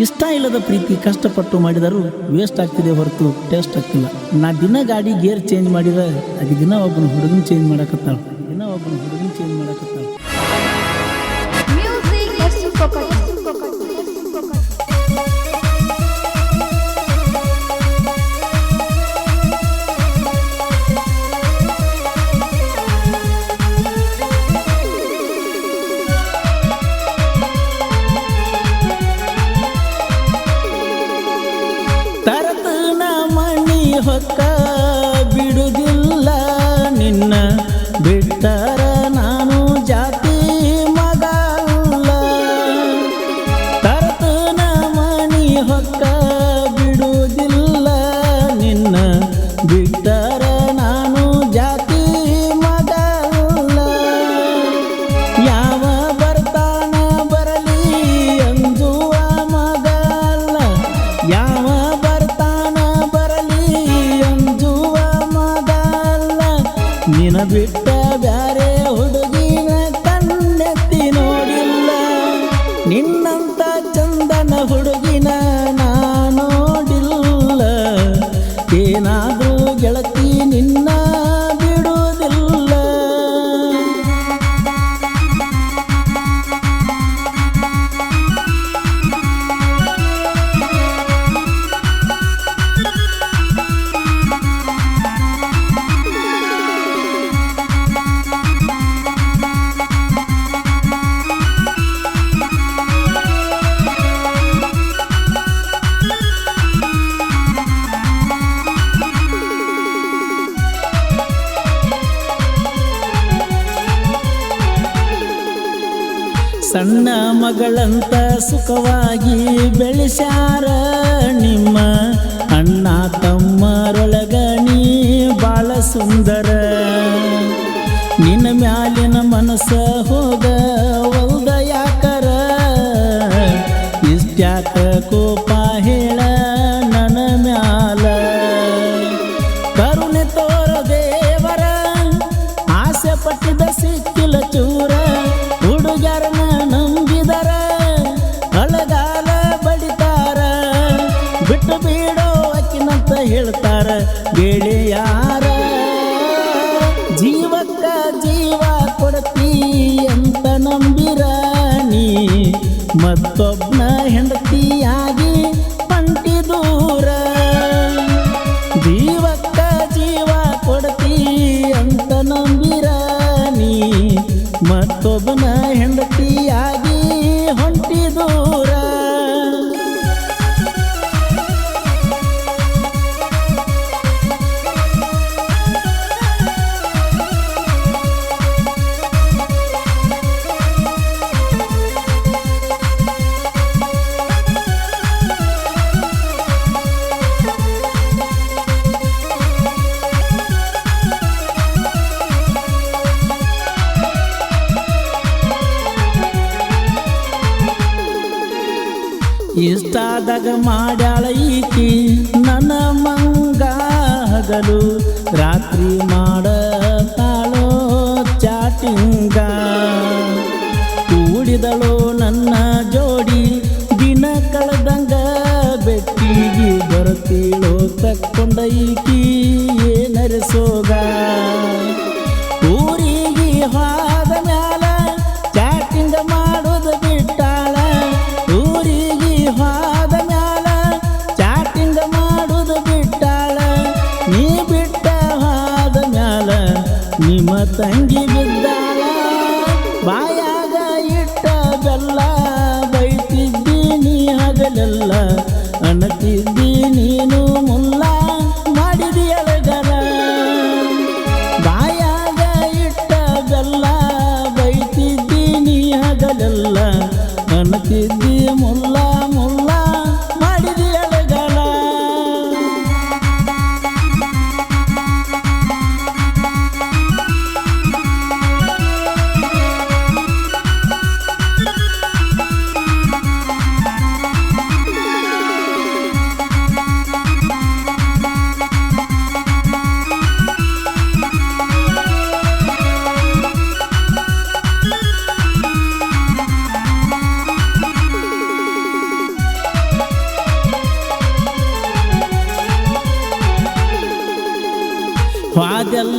ಇಷ್ಟ ಇಲ್ಲದ ಪ್ರೀತಿ ಕಷ್ಟಪಟ್ಟು ಮಾಡಿದರೂ ವೇಸ್ಟ್ ಆಗ್ತಿದೆ ಹೊರತು ಟೇಸ್ಟ್ ಆಗ್ತಿಲ್ಲ. ನಾ ದಿನ ಗಾಡಿ ಗೇರ್ ಚೇಂಜ್ ಮಾಡಿದ್ರೆ, ಅದು ದಿನ ಒಬ್ಬನ ಹುಡುಗನ ಚೇಂಜ್ ಮಾಡಕತ್ತಾಳ. ದಿನ ಒಬ್ಬನ ನಿನ್ನಂತ ಚಂದನ ಹುಡುಗಿನ ಸಣ್ಣ ಮಗಳಂತ ಸುಖವಾಗಿ ಬೆಳೆಸ್ಯಾರ ನಿಮ್ಮ ಅಣ್ಣ ತಮ್ಮರೊಳಗ ನೀ ಬಾಳ ಸುಂದರ. ನಿನ್ನ ಮ್ಯಾಲಿನ ಮನಸ್ಸ ಹೆಂಡತಿಯಾಗಿ ಇಷ್ಟಾದಾಗ ಮಾಡ್ಯಾಳ ಈಕಿ. ನನ್ನ ಮಂಗ ಹಗಲು ರಾತ್ರಿ ಮಾಡತಾಳೋ ಚಾಟಿಂಗ. ಕೂಡಿದಳು ನನ್ನ ಜೋಡಿ, ದಿನ ಕಳೆದಂಗ ಬೆಟ್ಟಿಗೆ ಬರುತ್ತೀಳೋ ತಕ್ಕೊಂಡೈಕಿ ಏನರಸೋಗ ಊರಿಗೆ ಹೋದ ತಂಗಿ ಬಿದ್ದಾಳ ಬಾಯಾಗ ಇಟ್ಟ ಬೆಲ್ಲ ಬೈತಿದ್ದೀನಿ ಹಗಲೆಲ್ಲ ಅಣತಿದ್ದಿ ನೀನು ಮುಲ್ಲ, ಮಾಡಿದಿ ಅಳಗಲ ಬಾಯಾಗ ಇಟ್ಟ ಬೆಲ್ಲ ಬೈತಿದ್ದೀನಿ ಹಗಲೆಲ್ಲ ಅಣತಿದ್ದಿ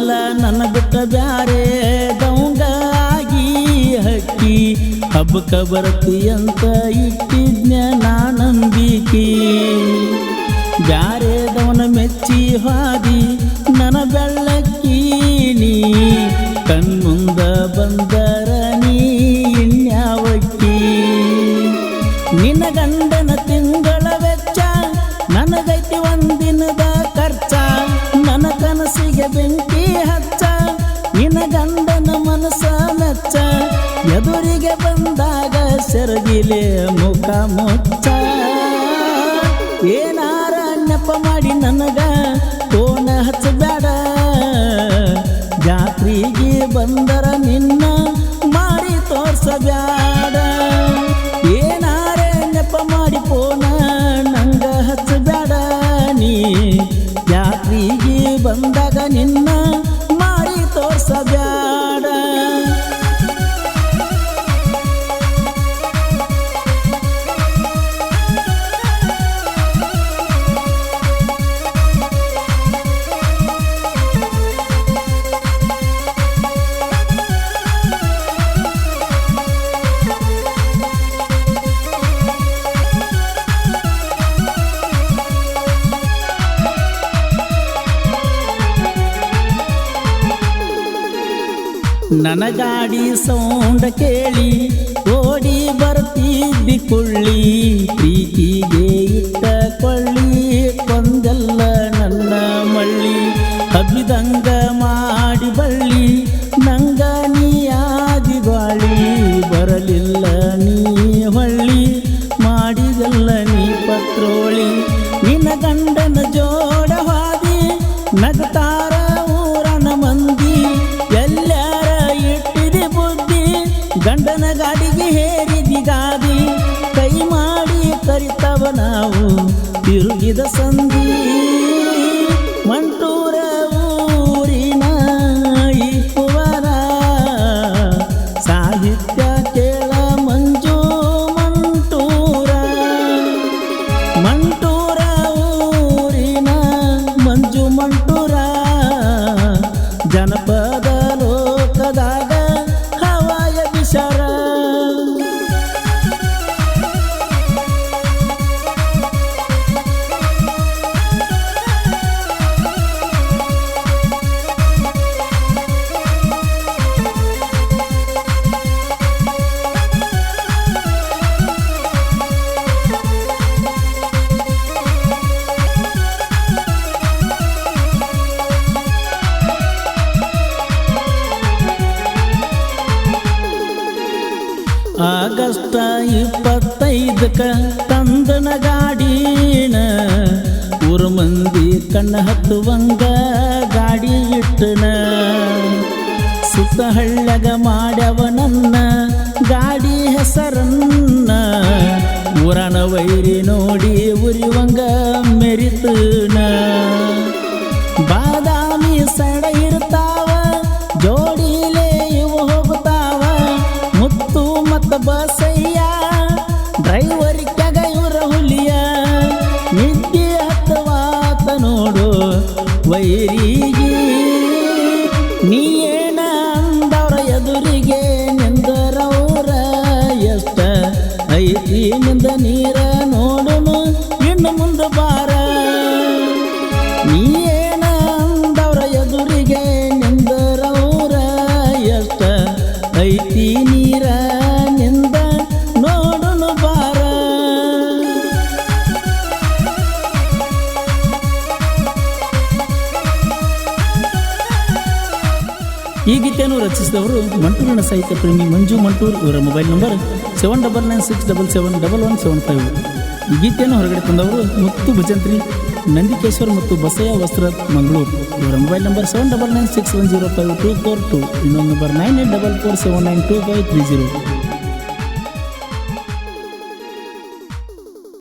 ಮಾಡಿದೆಲ್ಲ ನನ್ನ ಬಿಟ್ಟ ಬ್ಯಾರೆ ದೌಂಗಾಗಿ ಹಕ್ಕಿ. ಹಬ್ಬಕ್ಕ ಬರ್ತಿ ಅಂತ ಇಟ್ಟಿದ್ನ ನಾನಂಬಿಕಿ ಬ್ಯಾರೆದವನ ಮೆಚ್ಚಿ ಹಾದಿ ನನ್ನ ಬೆಳ್ಳಕ್ಕಿ ನೀ. ಕಣ್ಮುಂದ ಬಂದರ ನೀ ಇನ್ಯಾವಕ್ಕಿ. ನಿನ್ನ ಗಂಡನ ತಿಂಗಳ ಬೆಂಕಿ ಹಚ್ಚ, ನಿನ್ನ ಗಂಡನ ಮನಸ ಮೆಚ್ಚ, ಎದುರಿಗೆ ಬಂದಾಗ ಸೆರಗಿಲೆ ಮುಖ ಮುಚ್ಚ. ಏನಾರ ನೆಪ ಮಾಡಿ ನನಗ ಕೋಣ ಹಚ್ಚಬೇಡ. ಜಾತ್ರೆಗೆ ಬಂದರ ನಿನ್ನ ಮಾಡಿ ತೋರ್ಸಬ್ಯಾಡ ಏನಾರೇ ನೆಪ ಮಾಡಿ ಪೋನ ನಂಗ ಹಚ್ಚಬೇಡ ನೀ. ಬಂದಾಗ ನಿನ್ನ ಮಾರಿ ತೋರ್ಸಬ್ಯಾಡ ನನ್ನ ಗಾಡಿ ಸೌಂಡ ಕೇಳಿ, ಓಡಿ ಬರ್ತಿದ್ದಿ ಕೊಳ್ಳಿ, ಪ್ರೀತಿಗೆ ಇಟ್ಟ ಕೊಳ್ಳಿ ಕೊಂದೆಲ್ಲ ನನ್ನ ಮಳ್ಳಿ. ಹಬ್ಬಿದಂಗ ಮಾಡಿ ಬಳ್ಳಿ, ನಂಗ ನೀ ಆದಿ ಬಾಳಿ ಬರಲಿಲ್ಲ ನೀ ಹೊಳ್ಳಿ, ಮಾಡಿದಲ್ಲ ನೀ ಪತ್ರೋಳಿ. ನಿನ್ನ ಗಂಡನ ತಿರುಗಿದ ಸಂಧಿ ಮಂಟೂರ ಇಪ್ಪತ್ತೈದಕ್ಕ ತಂದನ ಗಾಡಿನ ಊರು ಮಂದಿ ಕಣ್ಣ ಹತ್ತುವಂಗ ಗಾಡಿ ಇಟ್ಟನ. ಸುತ್ತ ಹಳ್ಳಗ ಮಾಡ್ಯವ ನನ್ನ ಗಾಡಿ ಹೆಸರನ್ನ. ಊರನ ವೈರಿ ನೋಡಿ ಉರಿವಂಗ ಮೆರಿತನ. ನೀ ಎದುರಿಗೆ ನಿಂದರವ್ರ ಎಷ್ಟ ಐತಿ ನಿಂದ ನೀರ ಮಂಟೂರಿನ ಸಾಹಿತ್ಯ ಪ್ರೇಮಿ ಮಂಜು ಮಂಟೂರ್ ಇವರ mobile number seven double nine six double seven double one seven five. ಈ ಗೀತೆಯನ್ನು ಹೊರಗಡೆ ತಂದವರು ಮುತ್ತು ಭಜಂತ್ರಿ ನಂದಿಕೇಶ್ವರ್ ಮತ್ತು ಬಸಯ್ಯ ವಸ್ತ್ರ ಮಂಗಳೂರು. ಇವರ mobile number seven double nine six one zero five two four two. ಇನ್ನೊಂದು number nine eight double four seven nine two five three zero.